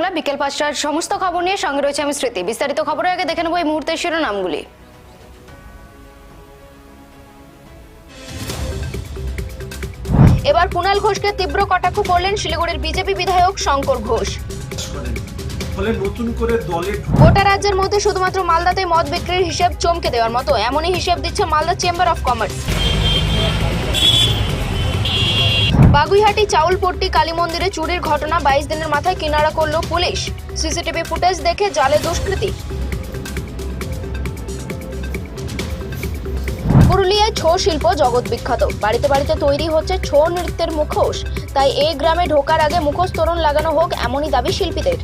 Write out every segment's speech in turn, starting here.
বাংলা বিকেল পাঁচটার সমস্ত খবর নিয়ে সঙ্গে রয়েছে আমি স্মৃতি বিস্তারিত খবর আগে দেখে নেব এই মুহূর্তের শিরোনামগুলি এবার কুণাল ঘোষকে তীব্র কটাক্ষ করলেন শিলিগুড়ির বিজেপি বিধায়ক শঙ্কর ঘোষ গোটা রাজ্যের মধ্যে শুধুমাত্র মালদাতে মদ বিক্রির হিসেব চমকে দেওয়ার মতো এমনই হিসেব দিচ্ছে Malda chamber of commerce Baguiati Chaulpatti Kali মন্দিরে চুরির ঘটনা বাইশ দিনের মাথায় কিনারা করল পুলিশ সিসিটিভি ফুটেজ দেখে জালে দুষ্কৃতি পুরুলিয়ায় ছৌ শিল্প জগৎ বিখ্যাত বাড়িতে বাড়িতে তৈরি হচ্ছে ছৌ নৃত্যের মুখোশ তাই এই গ্রামে ঢোকার আগে মুখোশ তোরণ লাগানো হোক এমনই দাবি শিল্পীদের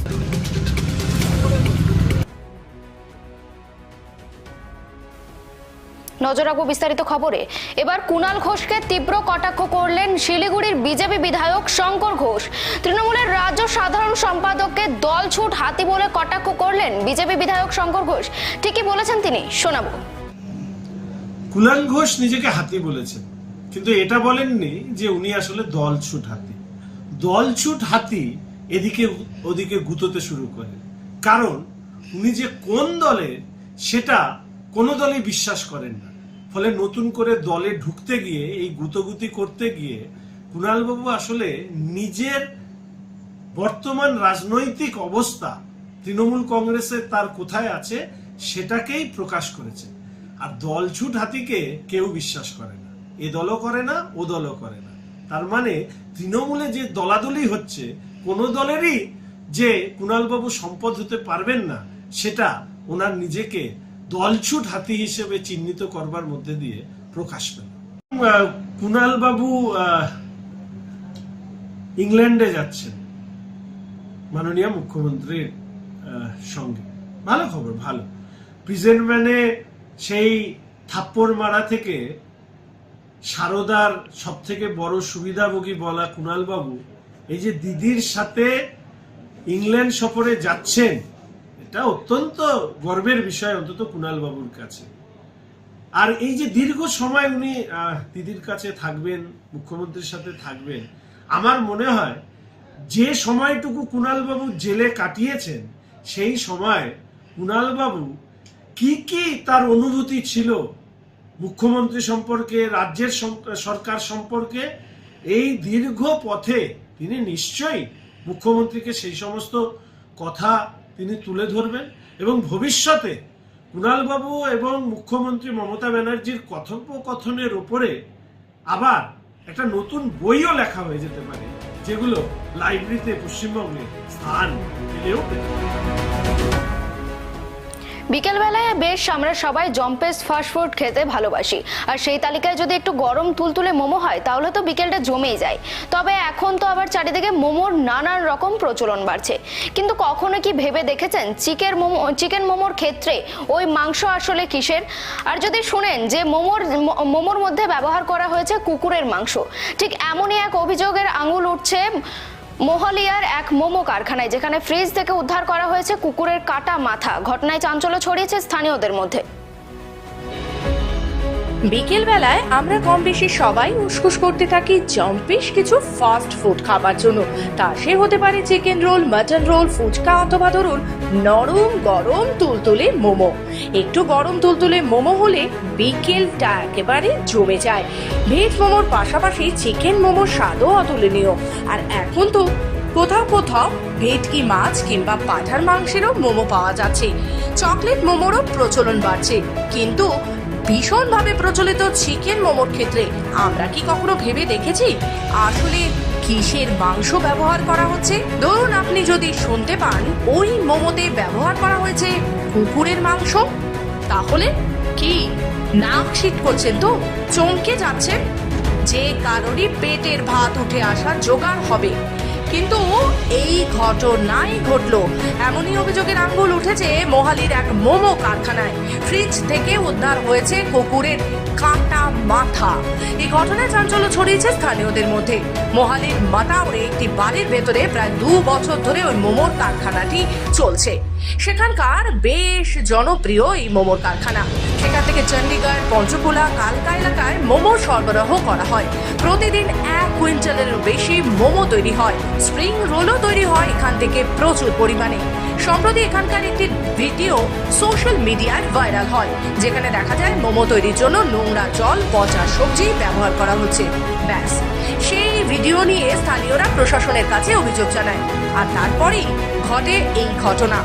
নজর রাখবো বিস্তারিত খবরে এবার কুনাল ঘোষকে তীব্র কটাক্ষ করলেন শিলিগুড়ির বিজেপি বিধায়ক শঙ্কর ঘোষ তৃণমূলের রাজ্য সাধারণ সম্পাদককে দল ছুট হাতি বলে কটাক্ষ করলেন বিজেপি বিধায়ক শঙ্কর ঘোষ ঠিকই বলেছেন তিনি শোনাবো কুনাল ঘোষ নিজেকে হাতি বলেছেন কিন্তু এটা বলেননি যে উনি আসলে দল ছুট হাতি দল ছুট হাতি এদিকে ওদিকে গুতোতে শুরু করে কারণ উনি যে কোন দলে সেটা কোনো দলই বিশ্বাস করেন না ফলে নতুন করে দলে ঢুকতে গিয়ে এই গুতগুতি করতে গিয়ে কুণালবাবু আসলে নিজের বর্তমান রাজনৈতিক অবস্থা তৃণমূল কংগ্রেসে তার কোথায় আছে সেটাকেই প্রকাশ করেছে আর দলছুট হাতিকে কেউ বিশ্বাস করে না এ দলও করে না ও দলও করে না তার মানে তৃণমূলে যে দলাদলি হচ্ছে কোনো দলেরই যে কুণালবাবু সম্পদ হতে পারবেন না সেটা ওনার নিজেকে দলছুট হাতি হিসেবে চিহ্নিত করবার মধ্যে দিয়ে প্রকাশ পেল বাবু ইংল্যান্ডে যাচ্ছেন মাননীয় মুখ্যমন্ত্রীর সঙ্গে ভালো খবর ভালো প্রিজেন্ট ম্যানে সেই থাপ্পড় মারা থেকে সারদার সব থেকে বড় সুবিধাভোগী বলা কুণালবাবু এই যে দিদির সাথে ইংল্যান্ড সফরে যাচ্ছেন এটা অত্যন্ত গর্বের বিষয় অন্তত কুণালবাবুর কাছে আর এই যে দীর্ঘ সময় উনি দিদির কাছে থাকবেন মুখ্যমন্ত্রীর সাথে থাকবেন আমার মনে হয় যে সময়টুকু বাবু জেলে কাটিয়েছেন সেই সময় কুণালবাবু কি কি তার অনুভূতি ছিল মুখ্যমন্ত্রী সম্পর্কে রাজ্যের সরকার সম্পর্কে এই দীর্ঘ পথে তিনি নিশ্চয়ই মুখ্যমন্ত্রীকে সেই সমস্ত কথা তিনি তুলে ধরবেন এবং ভবিষ্যতে কুণালবাবু এবং মুখ্যমন্ত্রী মমতা ব্যানার্জির কথোপকথনের ওপরে আবার একটা নতুন বইও লেখা হয়ে যেতে পারে যেগুলো লাইব্রেরিতে পশ্চিমবঙ্গে স্থান পেলেও বিকেলবেলায় বেশ আমরা সবাই জম্পেস ফাস্টফুড খেতে ভালোবাসি আর সেই তালিকায় যদি একটু গরম তুলতুলে মোমো হয় তাহলে তো বিকেলটা জমেই যায় তবে এখন তো আবার চারিদিকে মোমোর নানান রকম প্রচলন বাড়ছে কিন্তু কখনো কি ভেবে দেখেছেন চিকেন মোমো চিকেন মোমোর ক্ষেত্রে ওই মাংস আসলে কিসের আর যদি শুনেন যে মোমোর মোমোর মধ্যে ব্যবহার করা হয়েছে কুকুরের মাংস ঠিক এমনই এক অভিযোগের আঙুল উঠছে মোহালিয়ার এক মোমো কারখানায় যেখানে ফ্রিজ থেকে উদ্ধার করা হয়েছে কুকুরের কাটা মাথা ঘটনায় চাঞ্চল্য ছড়িয়েছে স্থানীয়দের মধ্যে বিকেলবেলায় আমরা কম বেশি সবাই উসকুস করতে থাকি জম্পিস কিছু ফাস্ট ফুড খাবার জন্য তা সে হতে পারে chicken roll mutton roll phuchka অথবা ধরুন নরম গরম তুলতুলে মোমো একটু গরম তুলতুলে মোমো হলে বিকেলটা একেবারে জমে যায় ভেজ মোমোর পাশাপাশি চিকেন মোমোর স্বাদও অতুলনীয় আর এখন তো কোথাও কোথাও ভেটকি মাছ কিংবা পাঠার মাংসেরও মোমো পাওয়া যাচ্ছে চকলেট মোমোরও প্রচলন বাড়ছে কিন্তু ভীষণভাবে প্রচলিত চিকেন মোমোর ক্ষেত্রে আমরা কি কখনো ভেবে দেখেছি আসলে কিসের মাংস ব্যবহার করা হচ্ছে ধরুন আপনি যদি শুনতে পান ওই মোমোতে ব্যবহার করা হয়েছে কুকুরের মাংস তাহলে কি নাক শীত করছেন তো চমকে যাচ্ছেন যে কারোরই পেটের ভাত উঠে আসা জোগাড় হবে কিন্তু এই ঘটনাই ঘটল এমনই অভিযোগের আঙ্গুল উঠেছে মোহালির এক মোমো কারখানায় ফ্রিজ থেকে উদ্ধার হয়েছে কুকুরের কাটা মাথা এই ঘটনায় চাঞ্চল্য ছড়িয়েছে স্থানীয়দের মধ্যে মোহালির মাতাওরে একটি বাড়ির ভেতরে প্রায় দু বছর ধরে ওই মোমোর কারখানাটি চলছে সেখানকার বেশ জনপ্রিয় এই মোমোর কারখানা সেখান থেকে চণ্ডীগড় পঞ্চকুলা কালকা এলাকায় মোমো সরবরাহ করা হয় প্রতিদিন এক কুইন্টালের বেশি মোমো তৈরি হয় স্প্রিং রোলও তৈরি হয় এখান থেকে প্রচুর পরিমাণে সম্প্রতি এখানকার একটি ভিডিও সোশ্যাল মিডিয়ায় ভাইরাল হয় যেখানে দেখা যায় মোমো তৈরির জন্য নোংরা জল পচা সবজি ব্যবহার করা হচ্ছে ব্যাস সেই ভিডিও নিয়ে স্থানীয়রা প্রশাসনের কাছে অভিযোগ জানায় আর তারপরেই ঘটে এই ঘটনা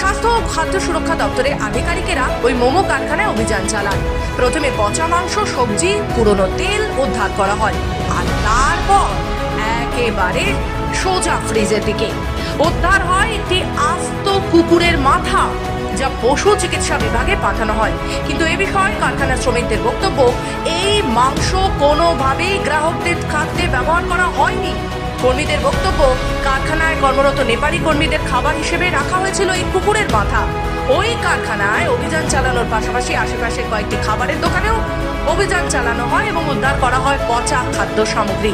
স্বাস্থ্য ও খাদ্য সুরক্ষা দপ্তরের আধিকারিকেরা ওই মোমো কারখানায় অভিযান চালান প্রথমে পচা মাংস সবজি পুরনো তেল উদ্ধার করা হয় আর তারপর একেবারে সোজা ফ্রিজের দিকে উদ্ধার হয় একটি আস্ত কুকুরের মাথা যা পশু চিকিৎসা বিভাগে পাঠানো হয় কিন্তু এ বিষয়ে কারখানা শ্রমিকদের বক্তব্য এই মাংস কোনোভাবেই গ্রাহকদের খাদ্যে ব্যবহার করা হয়নি কর্মীদের বক্তব্য কারখানায় কর্মরত নেপালি কর্মীদের খাবার হিসেবে রাখা হয়েছিল এই কুকুরের মাথা ওই কারখানায় অভিযান চালানোর পাশাপাশি আশেপাশের কয়েকটি খাবারের দোকানেও অভিযান চালানো হয় এবং উদ্ধার করা হয় পচা খাদ্য সামগ্রী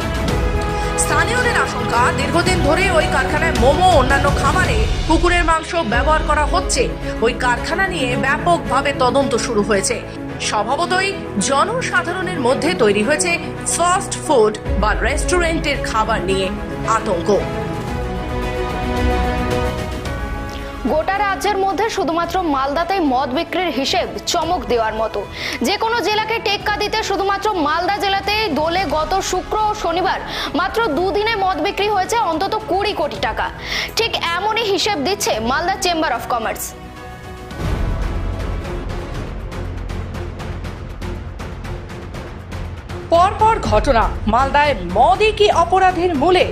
স্থানীয়দের আশঙ্কা দীর্ঘদিন ধরে ওই কারখানায় মোমো অন্যান্য খামারে কুকুরের মাংস ব্যবহার করা হচ্ছে ওই কারখানা নিয়ে ব্যাপকভাবে তদন্ত শুরু হয়েছে স্বভাবতই জনসাধারণের মধ্যে তৈরি হয়েছে ফাস্ট ফুড বা রেস্টুরেন্টের খাবার নিয়ে আতঙ্ক গোটা রাজ্যের মধ্যে শুধুমাত্র মালদাতেই মদ বিক্রির হিসেব চমক দেওয়ার মতো যে কোনো জেলাকে টেক্কা দিতে শুধুমাত্র মালদা জেলাতে দোলে গত শুক্র ও শনিবার মাত্র দুদিনে মদ বিক্রি হয়েছে অন্তত কুড়ি কোটি টাকা ঠিক এমনই হিসেব দিচ্ছে মালদা চেম্বার অফ কমার্স পরপর ঘটনা মালদায় মদই কি অপরাধের মূলে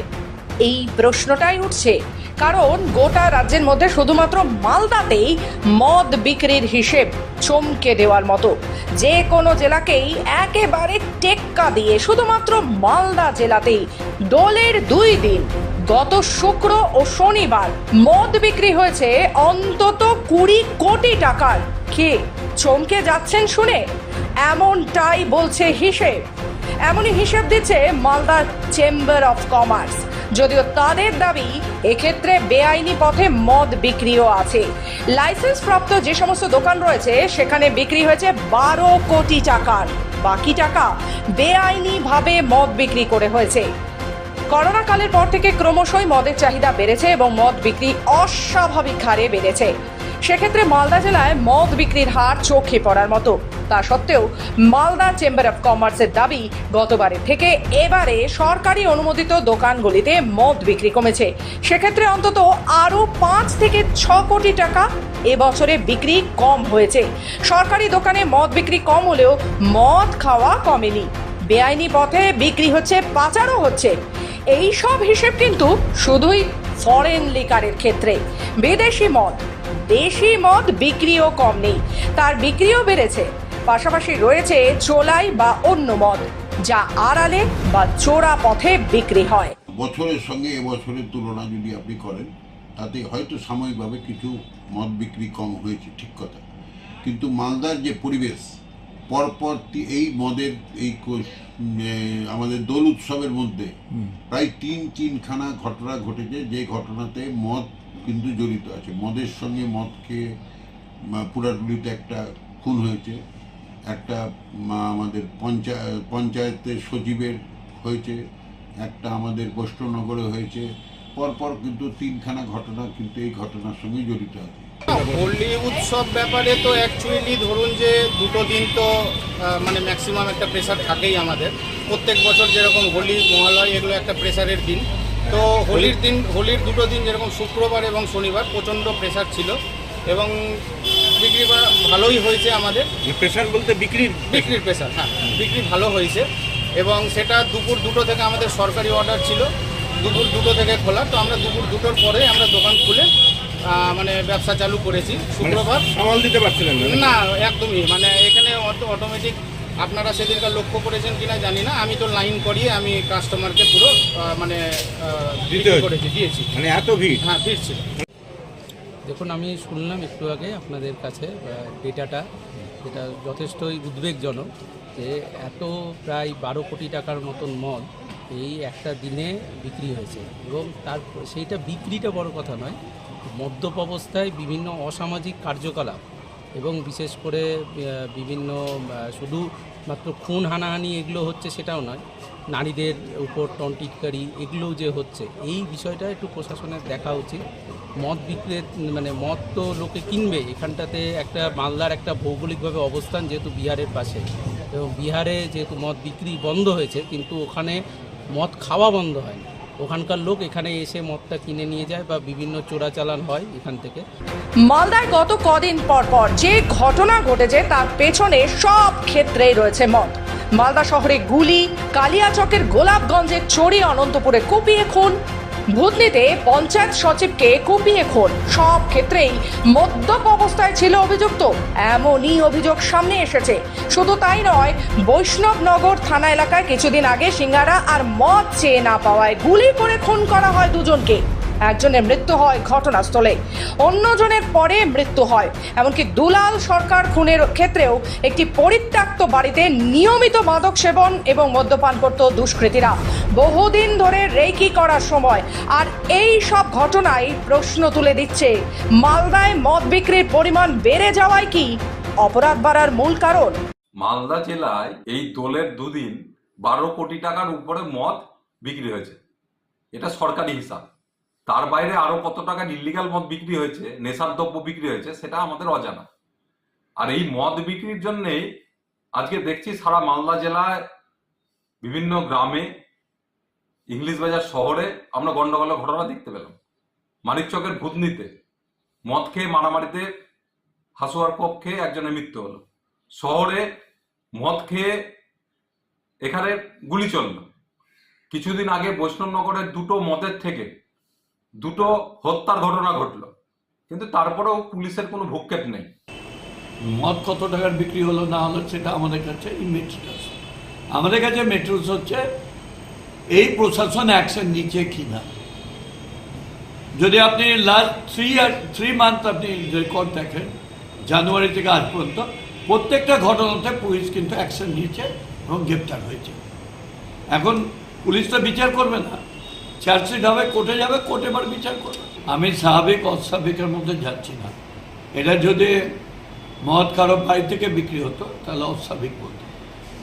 এই প্রশ্নটাই উঠছে কারণ গোটা রাজ্যের মধ্যে শুধুমাত্র মালদাতেই মদ বিক্রির হিসেব চমকে দেওয়ার মতো যে কোনো জেলাকেই একেবারে টেক্কা দিয়ে শুধুমাত্র মালদা জেলাতেই দোলের দুই দিন গত শুক্র ও শনিবার মদ বিক্রি হয়েছে অন্তত কুড়ি কোটি টাকার কে চমকে যাচ্ছেন শুনে এমনটাই বলছে হিসেব এমনই হিসেব দিচ্ছে মালদার চেম্বার অফ কমার্স যদিও তাদের দাবি এক্ষেত্রে বেআইনি পথে মদ বিক্রিও আছে লাইসেন্স প্রাপ্ত যে সমস্ত দোকান রয়েছে সেখানে বিক্রি হয়েছে বারো কোটি টাকার বাকি টাকা বেআইনিভাবে মদ বিক্রি করে হয়েছে করোনা কালের পর থেকে ক্রমশই মদের চাহিদা বেড়েছে এবং মদ বিক্রি অস্বাভাবিক হারে বেড়েছে সেক্ষেত্রে মালদা জেলায় মদ বিক্রির হার চোখে পড়ার মতো তা সত্ত্বেও মালদা চেম্বার অফ কমার্সের দাবি গতবারের থেকে এবারে সরকারি অনুমোদিত দোকানগুলিতে মদ বিক্রি কমেছে সেক্ষেত্রে অন্তত আরও পাঁচ থেকে ছ কোটি টাকা এবছরে বিক্রি কম হয়েছে সরকারি দোকানে মদ বিক্রি কম হলেও মদ খাওয়া কমেনি বেআইনি পথে বিক্রি হচ্ছে পাচারও হচ্ছে এই সব হিসেব কিন্তু শুধুই ফরেন লিকারের ক্ষেত্রে বিদেশি মদ দেশি মদ বিক্রিও কম নেই তার বিক্রিও বেড়েছে পাশাপাশি রয়েছে চোলাই বা অন্য মদ যা আড়ালে বা চোরা পথে বিক্রি হয় বছরের সঙ্গে এবছরের তুলনা যদি আপনি করেন তাতে হয়তো সাময়িকভাবে কিছু মদ বিক্রি কম হয়েছে ঠিক কথা কিন্তু মালদার যে পরিবেশ পরপর এই মদের এই আমাদের দোল উৎসবের মধ্যে প্রায় তিন তিনখানা ঘটনা ঘটেছে যে ঘটনাতে মদ কিন্তু জড়িত আছে মদের সঙ্গে মদকে পুরাটুলিতে একটা খুন হয়েছে একটা আমাদের পঞ্চায়েত পঞ্চায়েতের সচিবের হয়েছে একটা আমাদের বৈষ্ণনগরে হয়েছে পরপর কিন্তু তিনখানা ঘটনা কিন্তু এই ঘটনার সঙ্গে জড়িত আছে হোলি উৎসব ব্যাপারে তো অ্যাকচুয়ালি ধরুন যে দুটো দিন তো মানে ম্যাক্সিমাম একটা প্রেশার থাকেই আমাদের প্রত্যেক বছর যেরকম হোলি মহালয় এগুলো একটা প্রেশারের দিন তো হোলির দিন হোলির দুটো দিন যেরকম শুক্রবার এবং শনিবার প্রচণ্ড প্রেশার ছিল এবং বিক্রি ভালোই হয়েছে আমাদের প্রেশার বলতে বিক্রির বিক্রির প্রেশার হ্যাঁ বিক্রি ভালো হয়েছে এবং সেটা দুপুর দুটো থেকে আমাদের সরকারি অর্ডার ছিল দুপুর দুটো থেকে খোলা তো আমরা দুপুর দুটোর পরে আমরা দোকান খুলে মানে ব্যবসা চালু করেছি মানে শুক্রবার সামাল দিতে পারছিলেন না একদমই মানে এখানে অটোমেটিক আপনারা সেদিনকার লক্ষ্য করেছেন কিনা জানি না আমি তো লাইন করিয়ে আমি কাস্টমারকে পুরো মানে দিতে করেছি দিয়েছি মানে এত ভিড় হ্যাঁ ভিড় ছিল দেখুন আমি শুনলাম একটু আগে আপনাদের কাছে ডেটাটা যেটা যথেষ্টই উদ্বেগজনক যে এত প্রায় বারো কোটি টাকার মতন মদ এই একটা দিনে বিক্রি হয়েছে এবং তার সেইটা বিক্রিটা বড় কথা নয় মদ্যপ অবস্থায় বিভিন্ন অসামাজিক কার্যকলাপ এবং বিশেষ করে বিভিন্ন শুধু মাত্র খুন হানাহানি এগুলো হচ্ছে সেটাও নয় নারীদের উপর টনটিটকারি এগুলো যে হচ্ছে এই বিষয়টা একটু প্রশাসনের দেখা উচিত মদ বিক্রে মানে মদ তো লোকে কিনবে এখানটাতে একটা মালদার একটা ভৌগোলিকভাবে অবস্থান যেহেতু বিহারের পাশে এবং বিহারে যেহেতু মদ বিক্রি বন্ধ হয়েছে কিন্তু ওখানে মদ খাওয়া বন্ধ হয়নি ওখানকার লোক এখানে এসে মদটা কিনে নিয়ে যায় বা বিভিন্ন চোরাচালান হয় এখান থেকে মালদায় গত কদিন পর পর যে ঘটনা ঘটেছে তার পেছনে সব ক্ষেত্রেই রয়েছে মদ মালদা শহরে গুলি কালিয়াচকের গোলাপগঞ্জের চড়ি অনন্তপুরে কুপিয়ে খুন বুদলিতে পঞ্চায়েত সচিবকে কুপিয়ে খুন সব ক্ষেত্রেই মদ্যপ অবস্থায় ছিল অভিযুক্ত এমনই অভিযোগ সামনে এসেছে শুধু তাই নয় বৈষ্ণবনগর থানা এলাকায় কিছুদিন আগে সিঙ্গারা আর মদ চেয়ে না পাওয়ায় গুলি করে খুন করা হয় দুজনকে একজনের মৃত্যু হয় ঘটনাস্থলে অন্যজনের পরে মৃত্যু হয় এমনকি দুলাল সরকার খুনের ক্ষেত্রেও একটি পরিত্যক্ত বাড়িতে নিয়মিত মাদক সেবন এবং মদ্যপান করত দুষ্কৃতীরা বহুদিন ধরে রেকি করার সময় আর এই সব ঘটনায় প্রশ্ন তুলে দিচ্ছে মালদায় মদ বিক্রির পরিমাণ বেড়ে যাওয়ায় কি অপরাধ বাড়ার মূল কারণ মালদা জেলায় এই দোলের দুদিন বারো কোটি টাকার উপরে মদ বিক্রি হয়েছে এটা সরকারি হিসাব তার বাইরে আরো কত টাকা ইলিগাল মদ বিক্রি হয়েছে নেশার দ্রব্য বিক্রি হয়েছে সেটা আমাদের অজানা আর এই মদ বিক্রির জন্যেই আজকে দেখছি সারা মালদা জেলায় বিভিন্ন গ্রামে ইংলিশ বাজার শহরে আমরা গন্ডগোলের ঘটনা দেখতে পেলাম মানিক চকের ভূতনিতে মদ খেয়ে মারামারিতে হাসুয়ার পক্ষে খেয়ে একজনের মৃত্যু হলো শহরে মদ খেয়ে এখানে গুলি চলল কিছুদিন আগে বৈষ্ণবনগরের দুটো মদের থেকে দুটো হত্যার ঘটনা ঘটলো কিন্তু তারপরেও পুলিশের কোনো ভূক্ষেপ নেই মদ কত টাকার বিক্রি হলো না হলো সেটা আমাদের কাছে আমাদের কাছে মেট্রোস হচ্ছে এই প্রশাসন অ্যাকশন নিচ্ছে কিনা যদি আপনি last three year three month আপনি রেকর্ড দেখেন জানুয়ারি থেকে আজ পর্যন্ত প্রত্যেকটা ঘটনাতে পুলিশ কিন্তু অ্যাকশন নিয়েছে এবং গ্রেপ্তার হয়েছে এখন পুলিশ তো বিচার করবে না চার্জশিট হবে কোর্টে যাবে কোর্টে এবার বিচার করবে আমি স্বাভাবিক অস্বাভাবিকের মধ্যে যাচ্ছি না এটা যদি মদ কারো বাড়ি থেকে বিক্রি হতো তাহলে অস্বাভাবিক বলতো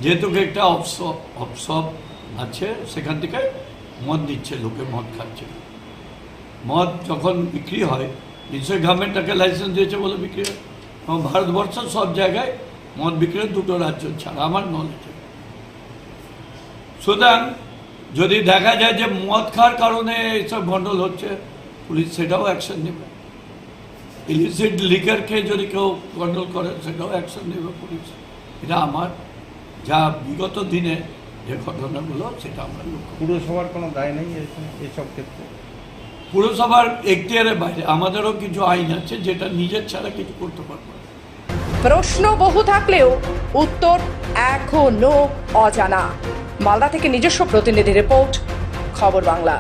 যেহেতু একটা অপশপ অপশপ আছে সেখান থেকে মদ দিচ্ছে লোকে মদ খাচ্ছে মদ যখন বিক্রি হয় নিশ্চয়ই গভর্নমেন্ট তাকে লাইসেন্স দিয়েছে বলে বিক্রি হয় এবং ভারতবর্ষের সব জায়গায় মদ বিক্রি দুটো রাজ্য ছাড়া আমার নলেজে সুতরাং যদি দেখা যায় যে মদ খাওয়ার কারণে এইসব গন্ডল হচ্ছে পুলিশ সেটাও অ্যাকশন নেবে ইলিসিড লিগারকে যদি কেউ গন্ডল করে সেটাও অ্যাকশন নেবে পুলিশ এটা আমার যা বিগত দিনে যে ঘটনাগুলো সেটা আমরা পুরসভার কোনো দায় নেই এসব ক্ষেত্রে পুরসভার এখতিয়ারের বাইরে আমাদেরও কিছু আইন আছে যেটা নিজের ছাড়া কিছু করতে পারবো না প্রশ্ন বহু থাকলেও উত্তর এখনো অজানা মালদা থেকে নিজস্ব প্রতিনিধি রিপোর্ট খবর বাংলা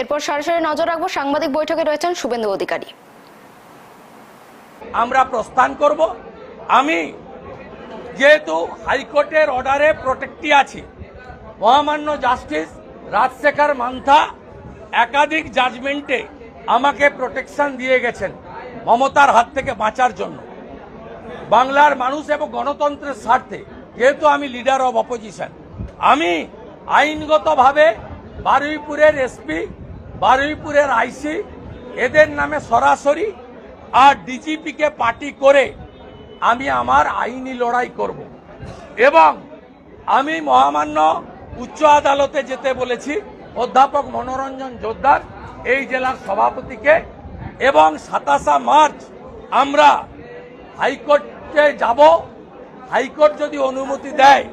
এরপর সরাসরি নজর রাখবো সাংবাদিক বৈঠকে রয়েছেন শুভেন্দু অধিকারী আমরা প্রস্থান করব আমি যেহেতু হাইকোর্টের অর্ডারে প্রোটেক্টি আছি মহামান্য জাস্টিস রাজশেখর মান্থা একাধিক জাজমেন্টে আমাকে প্রোটেকশন দিয়ে গেছেন মমতার হাত থেকে বাঁচার জন্য বাংলার মানুষ এবং গণতন্ত্রের স্বার্থে যেহেতু আমি লিডার অব অপোজিশন আমি আইনগতভাবে বারুইপুরের এসপি বারুইপুরের আইসি এদের নামে সরাসরি আর ডিজিপিকে পার্টি করে আমি আমার আইনি লড়াই করব এবং আমি মহামান্য উচ্চ আদালতে যেতে বলেছি অধ্যাপক মনোরঞ্জন জোদ্দার এই জেলার সভাপতিকে এবং সাতাশা মার্চ আমরা হাইকোর্টে যাব হাইকোর্ট যদি অনুমতি দেয়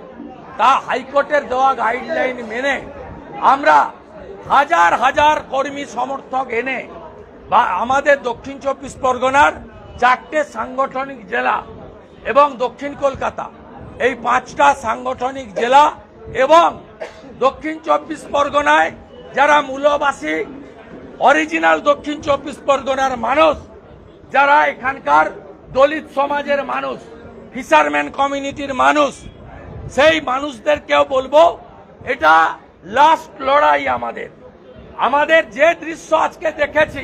তা হাইকোর্টের দেওয়া গাইডলাইন মেনে আমরা হাজার হাজার কর্মী সমর্থক এনে বা আমাদের দক্ষিণ চব্বিশ পরগনার চারটে সাংগঠনিক জেলা এবং দক্ষিণ কলকাতা এই পাঁচটা সাংগঠনিক জেলা এবং দক্ষিণ চব্বিশ পরগনায় যারা মূলবাসী অরিজিনাল দক্ষিণ চব্বিশ পরগনার মানুষ যারা এখানকার দলিত সমাজের মানুষ ফিশারম্যান কমিউনিটির মানুষ সেই মানুষদেরকেও বলবো এটা লাস্ট লড়াই আমাদের আমাদের যে দৃশ্য আজকে দেখেছি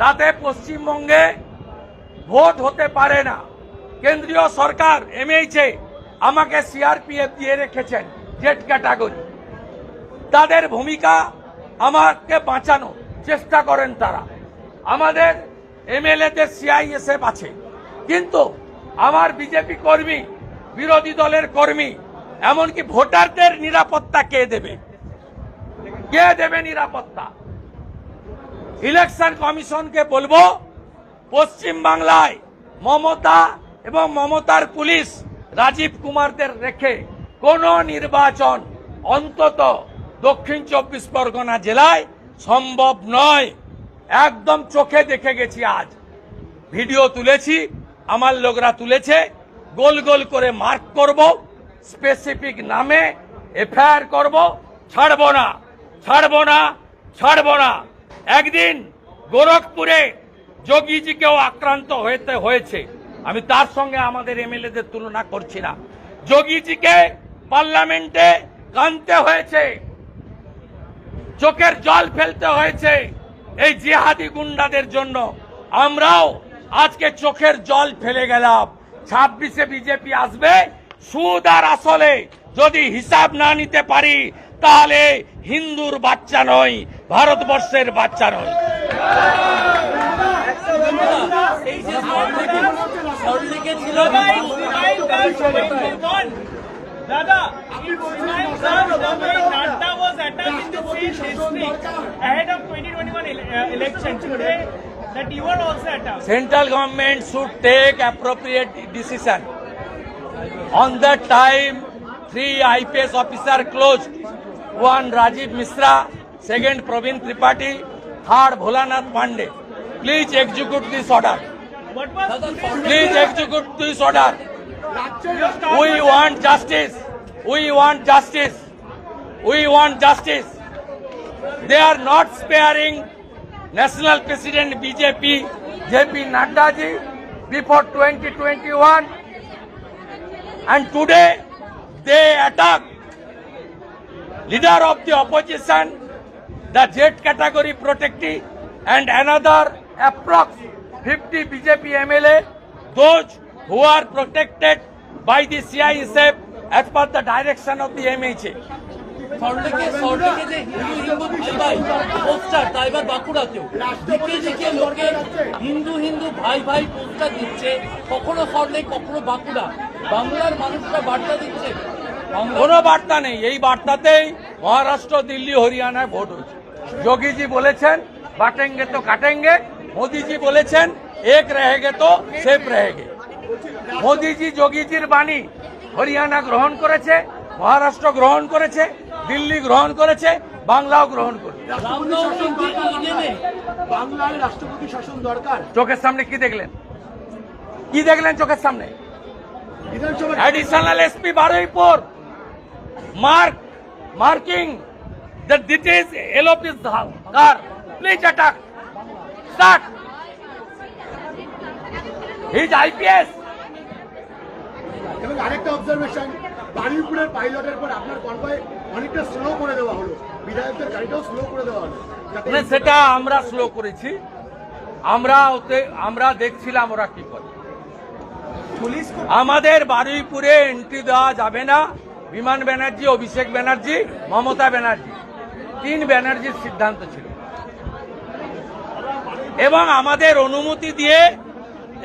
তাতে পশ্চিমবঙ্গে ভোট হতে পারে না কেন্দ্রীয় সরকার এমএইচে আমাকে সিআরপিএফ দিয়ে রেখেছেন জেট ক্যাটাগরি তাদের ভূমিকা আমাকে বাঁচানো চেষ্টা করেন তারা আমাদের এমএলএদের সিআইএসএফ আছে কিন্তু আমার বিজেপি কর্মী বিরোধী দলের কর্মী এমনকি ভোটারদের নিরাপত্তা কে দেবে কে দেবে নিরাপত্তা ইলেকশন কমিশনকে বলবো পশ্চিম বাংলায় মমতা এবং মমতার পুলিশ রাজীব কুমারদের রেখে কোন নির্বাচন অন্তত দক্ষিণ চব্বিশ পরগনা জেলায় সম্ভব নয় একদম চোখে দেখে গেছি আজ ভিডিও তুলেছি আমার লোকরা তুলেছে গোল গোল করে মার্ক করব স্পেসিফিক নামে এফআইআর করব ছাড়ব না ছাড়ব না ছাড়ব না একদিন গোরখপুরে যোগীজিকেও আক্রান্ত হয়েতে হয়েছে আমি তার সঙ্গে আমাদের এমএলএদের তুলনা করছি না যোগীজিকে পার্লামেন্টে কানতে হয়েছে চোখের জল ফেলতে হয়েছে এই জিহাদি গুন্ডাদের জন্য আমরাও আজকে চোখের জল ফেলে গেলাম ছাব্বিশে বিজেপি আসবে সুদ আর আসলে যদি হিসাব না নিতে পারি তাহলে হিন্দুর বাচ্চা নয় ভারতবর্ষের বাচ্চা নয় ছিল central government should take appropriate decision on the time three IPS officer close one Rajiv Mishra second Praveen Tripathi third Bholanath Pandey please execute this order please execute this order We want justice. We want justice. We want justice. They are not sparing National President BJP, JP Nadda ji before 2021. And today they attack leader of the opposition, the Z category protectee, and another approx 50 BJP MLA. Those who are protected by the CISF as per the direction of the MHA. কোন বাঁকুড়াতেও হিন্দু হিন্দু ভাই ভাই দিচ্ছে বাঁকুড়া বাংলার মানুষরা বার্তা দিচ্ছে বার্তা নেই এই বার্তাতেই মহারাষ্ট্র দিল্লি হরিয়ানায় ভোট হয়েছে যোগীজি বলেছেন বাটেঙ্গে তো কাটেঙ্গে মোদিজি বলেছেন এক রেহেগে তো সেফ রহেগে মোদিজি যোগীজির বাণী হরিয়ানা গ্রহণ করেছে মহারাষ্ট্র গ্রহণ করেছে দিল্লি গ্রহণ করেছে বাংলাও গ্রহণ করেছে চোখের সামনে কি দেখলেন কি দেখলেন চোখের সামনে additional SP Baruipur mark marking the please attack start his IPS এবং আরেকটা অবজারভেশন বাড়িপুরের পাইলটের পর আপনার কনভয় অনেকটা স্লো করে দেওয়া হলো বিধায়কদের গাড়িটাও স্লো করে দেওয়া হলো মানে সেটা আমরা স্লো করেছি আমরা ওতে আমরা দেখছিলাম ওরা কি করে আমাদের বারুইপুরে এন্ট্রি দেওয়া যাবে না বিমান ব্যানার্জি অভিষেক ব্যানার্জি মমতা ব্যানার্জি তিন ব্যানার্জির সিদ্ধান্ত ছিল এবং আমাদের অনুমতি দিয়ে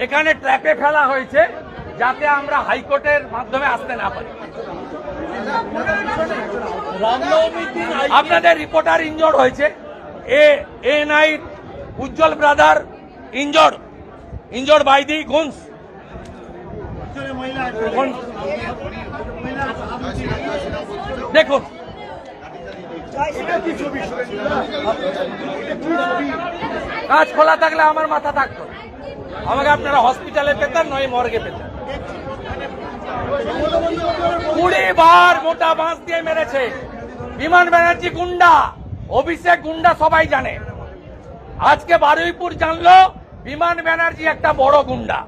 এখানে ট্র্যাপে ফেলা হয়েছে যাতে আমরা হাইকোর্টের মাধ্যমে আসতে না পারি আপনাদের রিপোর্টার ইনজোর্ড হয়েছে a a night Ujjwal brother injured injured by the goons দেখুন কাজ খোলা থাকলে আমার মাথা থাকতো আমাকে আপনারা হসপিটালে পেতেন নয় মর্গে পেতেন কুড়ি বার মোটা বাঁশ দিয়ে মেরেছে বিমান ব্যানার্জি গুন্ডা অভিষেক গুন্ডা সবাই জানে আজকে বারুইপুর জানলো বিমান ব্যানার্জি একটা বড় গুন্ডা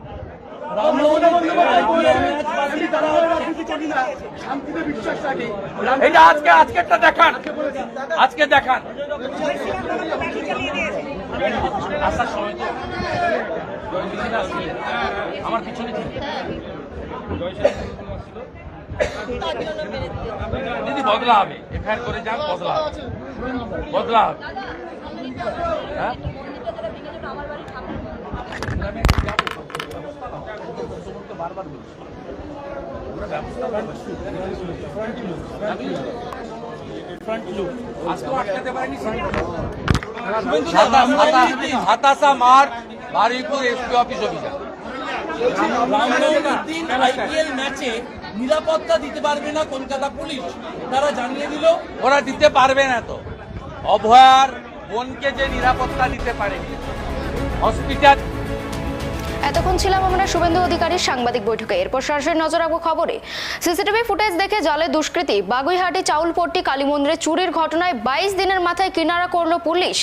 আজকে দেখান আজকে দেখান আমার পিছনে দিদি বদলা হবে এফআইআর করে যান বদলা হবে বদলা হবে হাতাশা বলছি মার বারুইপুর এসপি অফিস অভিযান আইপিএল নিরাপত্তা দিতে পারবে না কলকাতা পুলিশ তারা জানিয়ে দিল ওরা দিতে পারবে না অভয়ার বোনকে যে নিরাপত্তা দিতে হসপিটাল এতক্ষণ ছিলাম আমরা শুভেন্দু অধিকারীর সাংবাদিক বৈঠকে এরপর সরাসরি নজর রাখবো খবরে সিসিটিভি ফুটেজ দেখে জলে দুষ্কৃতী বাগুইহাটি চাউলপট্টি কালীমন্দিরে চুরির ঘটনায় বাইশ দিনের মাথায় কিনারা করল পুলিশ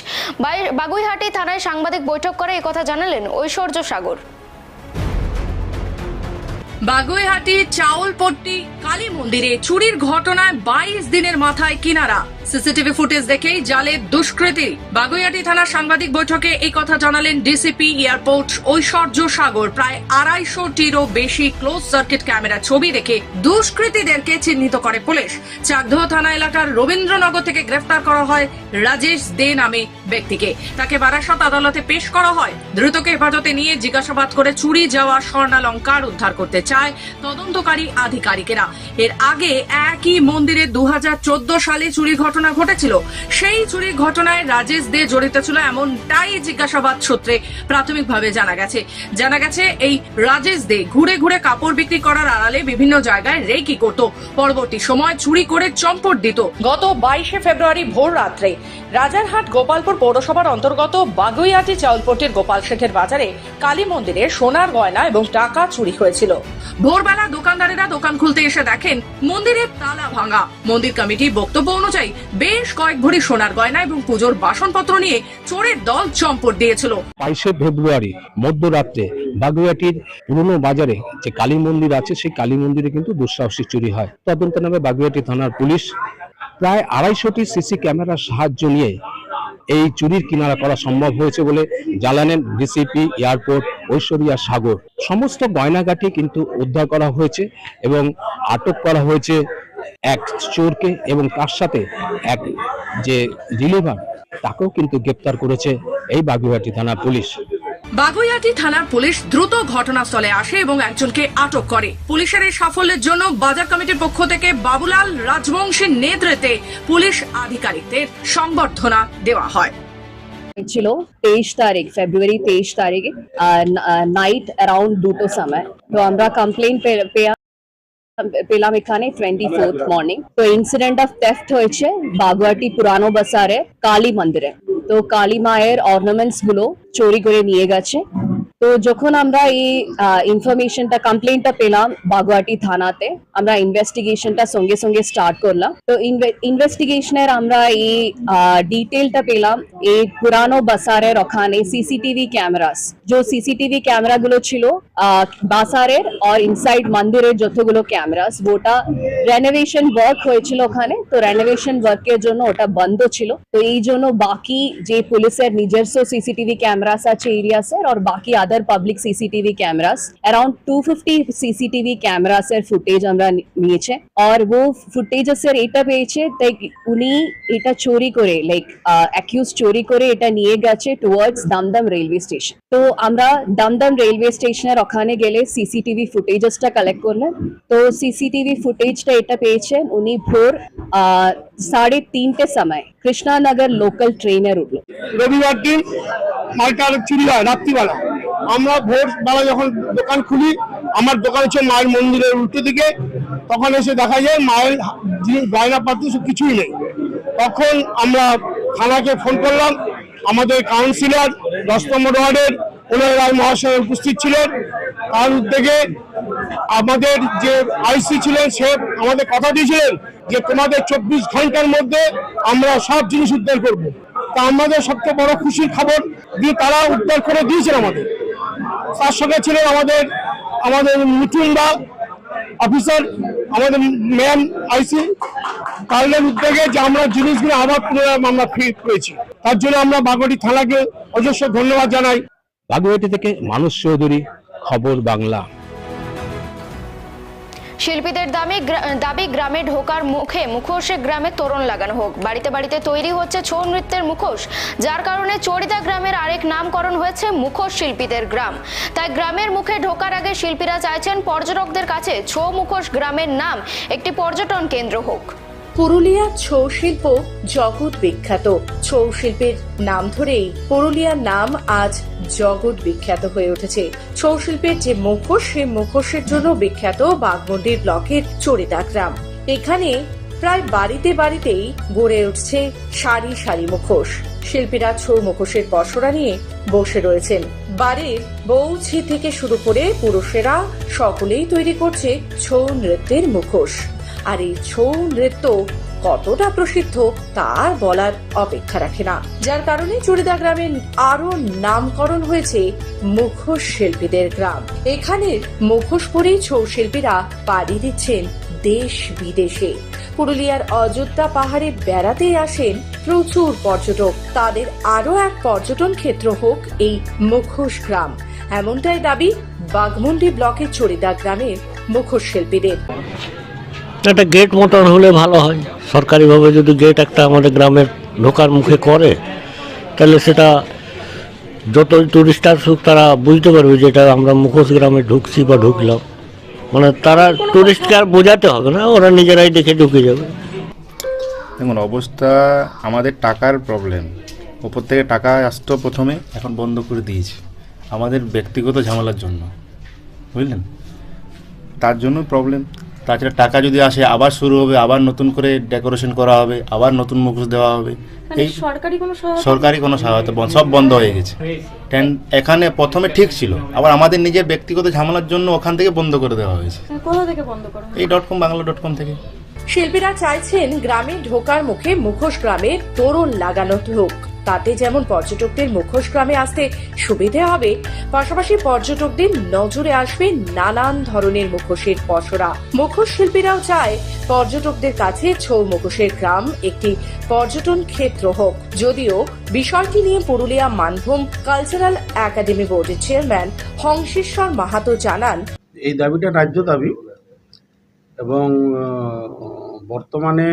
বাগুইহাটি থানায় সাংবাদিক বৈঠক করে কথা জানালেন ঐশ্বর্য সাগর বাগুইহাটি চাউলপট্টি কালী মন্দিরে চুরির ঘটনায় বাইশ দিনের মাথায় কিনারা সিসিটিভি ফুটেজ দেখেই জালে দুষ্কৃতী বাগুইহাটি থানার সাংবাদিক বৈঠকে এই কথা জানালেন ডিসিপি এয়ারপোর্ট ঐশ্বর্য সাগর প্রায় আড়াইশোটিরও বেশি ক্লোজ সার্কিট ক্যামেরা ছবি দেখে দুষ্কৃতীদেরকে চিহ্নিত করে পুলিশ চাকদহ থানা এলাকার রবীন্দ্রনগর থেকে গ্রেফতার করা হয় রাজেশ দে নামে ব্যক্তিকে তাকে বারাসাত আদালতে পেশ করা হয় দ্রুতকে হেফাজতে নিয়ে জিজ্ঞাসাবাদ করে চুরি যাওয়া স্বর্ণালঙ্কার উদ্ধার করতে চায় চায় তদন্তকারী আধিকারিকেরা এর আগে একই মন্দিরে দু সালে চুরি ঘটনা ঘটেছিল সেই চুরি ঘটনায় রাজেশ দে জড়িত ছিল এমনটাই জিজ্ঞাসাবাদ সূত্রে প্রাথমিকভাবে জানা গেছে জানা গেছে এই রাজেশ দে ঘুরে ঘুরে কাপড় বিক্রি করার আড়ালে বিভিন্ন জায়গায় রেকি করত পরবর্তী সময় চুরি করে চম্পট দিত গত বাইশে ফেব্রুয়ারি ভোর রাত্রে রাজারহাট গোপালপুর পৌরসভার অন্তর্গত বাগুইয়াটি চাউলপোটের গোপাল শেখের বাজারে কালী মন্দিরে সোনার গয়না এবং টাকা চুরি হয়েছিল ভোরবেলা দোকানদারেরা দোকান খুলতে এসে দেখেন মন্দিরের তালা ভাঙা মন্দির কমিটি বক্তব্য অনুযায়ী বেশ কয়েক ভরি সোনার গয়না এবং পুজোর বাসনপত্র নিয়ে চোরের দল চম্পট দিয়েছিল বাইশে ফেব্রুয়ারি মধ্যরাত্রে বাগুয়াটির পুরনো বাজারে যে কালী মন্দির আছে সেই কালী মন্দিরে কিন্তু দুঃসাহসিক চুরি হয় তদন্ত নামে বাগুয়াটি থানার পুলিশ প্রায় আড়াইশোটি সিসি ক্যামেরার সাহায্য নিয়ে এই চুরির কিনারা করা সম্ভব হয়েছে বলে জানালেন ডিসিপি এয়ারপোর্ট ঐশ্বরিয়া সাগর সমস্ত গয়নাগাটি কিন্তু উদ্ধার করা হয়েছে এবং আটক করা হয়েছে এক চোরকে এবং তার সাথে এক যে ডিলিভার তাকেও কিন্তু গ্রেপ্তার করেছে এই বাগুঘাটি থানা পুলিশ বাগুইয়াটি থানার পুলিশ দ্রুত ঘটনাস্থলে আসে এবং একজনকে আটক করে পুলিশের এই সাফল্যের জন্য বাজার কমিটির পক্ষ থেকে বাবুলাল রাজবংশের নেতৃত্বে পুলিশ আধিকারিকদের সংবর্ধনা দেওয়া হয় ছিল তেইশ তারিখ ফেব্রুয়ারি তেইশ তারিখ নাইট অ্যারাউন্ড দুটো সময় তো আমরা কমপ্লেন পেলাম এখানে টোয়েন্টি ফোর্থ মর্নিং তো ইনসিডেন্ট অফ টেফ্ট হয়েছে বাগুয়াটি পুরানো বাসারে কালী মন্দিরে তো কালী মায়ের অর্নামেন্টস গুলো চুরি করে নিয়ে গেছে তো যখন আমরা এই ইনফরমেশনটা কমপ্লেনটা পেলাম বাগুয়াটি থানাতে আমরা ইনভেস্টিগেশনটা সঙ্গে সঙ্গে স্টার্ট করলাম তো ইনভেস্টিগেশনের আমরা এই ডিটেলটা পেলাম এই পুরানো বাসারের ওখানে সিসিটিভি ক্যামেরাস যে সিসিটিভি ক্যামেরাগুলো ছিল বাসারের আর ইনসাইড মন্দিরের যতগুলো ক্যামেরাস ওটা রেনোভেশন ওয়ার্ক হয়েছিল ওখানে তো রেনোভেশন ওয়ার্কের জন্য ওটা বন্ধ ছিল তো এই জন্য বাকি যে পুলিশের নিজস্ব সিসিটিভি ক্যামেরাস আছে এরিয়াসের আর বাকি আদার other public CCTV cameras. Around 250 CCTV cameras এর footage আমরা নিয়েছে আর ও footages এর এটা পেয়েছে তাই উনি এটা চুরি করে লাইক অ্যাকিউজ চুরি করে এটা নিয়ে গেছে টুয়ার্ডস দমদম রেলওয়ে স্টেশন তো আমরা দমদম রেলওয়ে স্টেশনের ওখানে গেলে সিসিটিভি ফুটেজেসটা কালেক্ট করলেন তো সিসিটিভি ফুটেজটা এটা পেয়েছেন উনি ভোর সাড়ে তিনটে সময় কৃষ্ণানগর লোকাল ট্রেনের উঠল রবিবার দিন রাত্রিবেলা আমরা ভোরবেলা যখন দোকান খুলি আমার দোকান হচ্ছে মায়ের মন্দিরের উল্টো দিকে তখন এসে দেখা যায় মায়ের গয়নাপাতি সব কিছুই নেই তখন আমরা থানাকে ফোন করলাম আমাদের কাউন্সিলর দশ নম্বর ওয়ার্ডের উনার রায় মহাশয় উপস্থিত ছিলেন তার উদ্যোগে আমাদের যে আইসি ছিলেন সে আমাদের কথা দিয়েছিলেন যে তোমাদের চব্বিশ ঘন্টার মধ্যে আমরা সব জিনিস উদ্ধার করব তা আমাদের সবচেয়ে বড় খুশির খবর যে তারা উদ্ধার করে দিয়েছেন আমাদের তার সঙ্গে ছিলেন আমাদের আমাদের মিঠুনদা অফিসার আমাদের ম্যাম আইসি কারণের উদ্যোগে যে আমরা জিনিসগুলো আবার পুনরায় আমরা ফিরে পেয়েছি তার জন্য আমরা বাগড়ি থানাকে অজস্র ধন্যবাদ জানাই বাগুয়াটি থেকে মানুষ চৌধুরী খবর বাংলা শিল্পীদের দামি দাবি গ্রামে ঢোকার মুখে মুখোশে গ্রামে তোরণ লাগানো হোক বাড়িতে বাড়িতে তৈরি হচ্ছে ছৌ নৃত্যের মুখোশ যার কারণে চরিদা গ্রামের আরেক নামকরণ হয়েছে মুখোশ শিল্পীদের গ্রাম তাই গ্রামের মুখে ঢোকার আগে শিল্পীরা চাইছেন পর্যটকদের কাছে ছৌ মুখোশ গ্রামের নাম একটি পর্যটন কেন্দ্র হোক পুরুলিয়ার ছৌ শিল্প জগৎ বিখ্যাত ছৌ শিল্পের নাম ধরেই পুরুলিয়ার নাম আজ জগৎ বিখ্যাত হয়ে উঠেছে ছৌ শিল্পের যে মুখোশ সেই মুখোশের জন্য বিখ্যাত বাঘমন্ডির ব্লকের চরিতা গ্রাম এখানে প্রায় বাড়িতে বাড়িতেই গড়ে উঠছে সারি সারি মুখোশ শিল্পীরা ছৌ মুখোশের পসরা নিয়ে বসে রয়েছেন বাড়ির বৌছি থেকে শুরু করে পুরুষেরা সকলেই তৈরি করছে ছৌ নৃত্যের মুখোশ আর এই ছৌ নৃত্য কতটা প্রসিদ্ধ তার বলার অপেক্ষা রাখে না যার কারণে চুড়িদা গ্রামের আরো নামকরণ হয়েছে মুখোশ শিল্পীদের গ্রাম এখানের মুখোশ পরেই ছৌ শিল্পীরা পাড়ি দিচ্ছেন দেশ বিদেশে পুরুলিয়ার অযোধ্যা পাহাড়ে বেড়াতে আসেন প্রচুর পর্যটক তাদের আরও এক পর্যটন ক্ষেত্র হোক এই মুখোশ গ্রাম এমনটাই দাবি বাগমুন্ডি ব্লকের চড়িদা গ্রামের মুখোশ শিল্পীদের একটা গেট মোটর হলে ভালো হয় সরকারিভাবে যদি গেট একটা আমাদের গ্রামের ঢোকার মুখে করে তাহলে সেটা যতই টুরিস্ট আসুক তারা বুঝতে পারবে যে এটা আমরা মুখোশ গ্রামে ঢুকছি বা ঢুকলাম মানে তারা টুরিস্টকে আর বোঝাতে হবে না ওরা নিজেরাই দেখে ঢুকে যাবে দেখুন অবস্থা আমাদের টাকার প্রবলেম ওপর থেকে টাকা আসতো প্রথমে এখন বন্ধ করে দিয়েছে আমাদের ব্যক্তিগত ঝামেলার জন্য বুঝলেন তার জন্য প্রবলেম তাছাড়া টাকা যদি আসে আবার শুরু হবে আবার নতুন করে ডেকোরেশন করা হবে আবার নতুন মুখোশ দেওয়া হবে মানে এই সরকারি কোনো সরকারি কোনো সহায়তা সব বন্ধ হয়ে গেছে এখানে প্রথমে ঠিক ছিল আবার আমাদের নিজের ব্যক্তিগত ঝামেলার জন্য ওখান থেকে বন্ধ করে দেওয়া হয়েছে মানে কোথা থেকে বন্ধ করা এই dot com Bangla dot com থেকে শিল্পীরা চাইছেন গ্রামে ঢোকার মুখে মুখোশ গ্রামের তরুণ লাগানো হোক তাতে যেমন পর্যটকদের মুখোশ গ্রামে আসতে সুবিধে হবে পাশাপাশি পর্যটকদের নজরে আসবে নানান ধরনের মুখোশের পসরা মুখোশ শিল্পীরাও চায় পর্যটকদের কাছে ছৌ মুখোশের গ্রাম একটি পর্যটন ক্ষেত্র হোক যদিও বিষয়টি নিয়ে পুরুলিয়া মানভূম কালচারাল একাডেমি বোর্ডের চেয়ারম্যান হংসেশ্বর মাহাতো জানান এই দাবিটা রাজ্য দাবি এবং বর্তমানে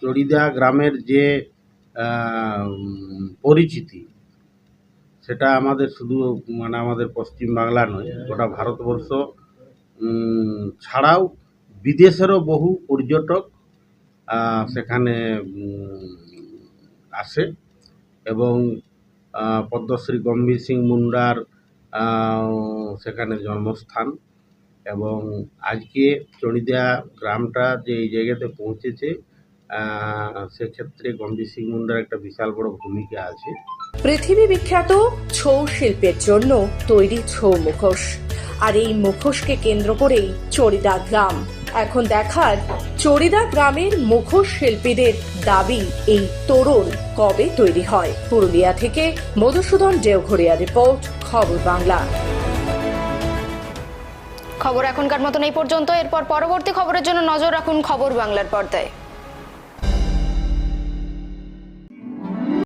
চড়িদা গ্রামের যে পরিচিতি সেটা আমাদের শুধু মানে আমাদের পশ্চিমবাংলা নয় গোটা ভারতবর্ষ ছাড়াও বিদেশেরও বহু পর্যটক সেখানে আসে এবং পদ্মশ্রী গম্ভীর সিং মুন্ডার সেখানে জন্মস্থান এবং আজকে চণিদা গ্রামটা যে এই জায়গাতে পৌঁছেছে সেক্ষেত্রে সিং মুন্ডার একটা বিশাল বড় ভূমিকা আছে পৃথিবী বিখ্যাত ছৌ শিল্পের জন্য তৈরি ছৌ মুখোশ আর এই মুখোশকে কেন্দ্র করেই চরিদা গ্রাম এখন দেখার চরিদা গ্রামের মুখোশ শিল্পীদের দাবি এই তোরণ কবে তৈরি হয় পুরুলিয়া থেকে মধুসূদন দেওঘরিয়া রিপোর্ট খবর বাংলা খবর এখনকার মতন এই পর্যন্ত এরপর পরবর্তী খবরের জন্য নজর রাখুন খবর বাংলার পর্দায়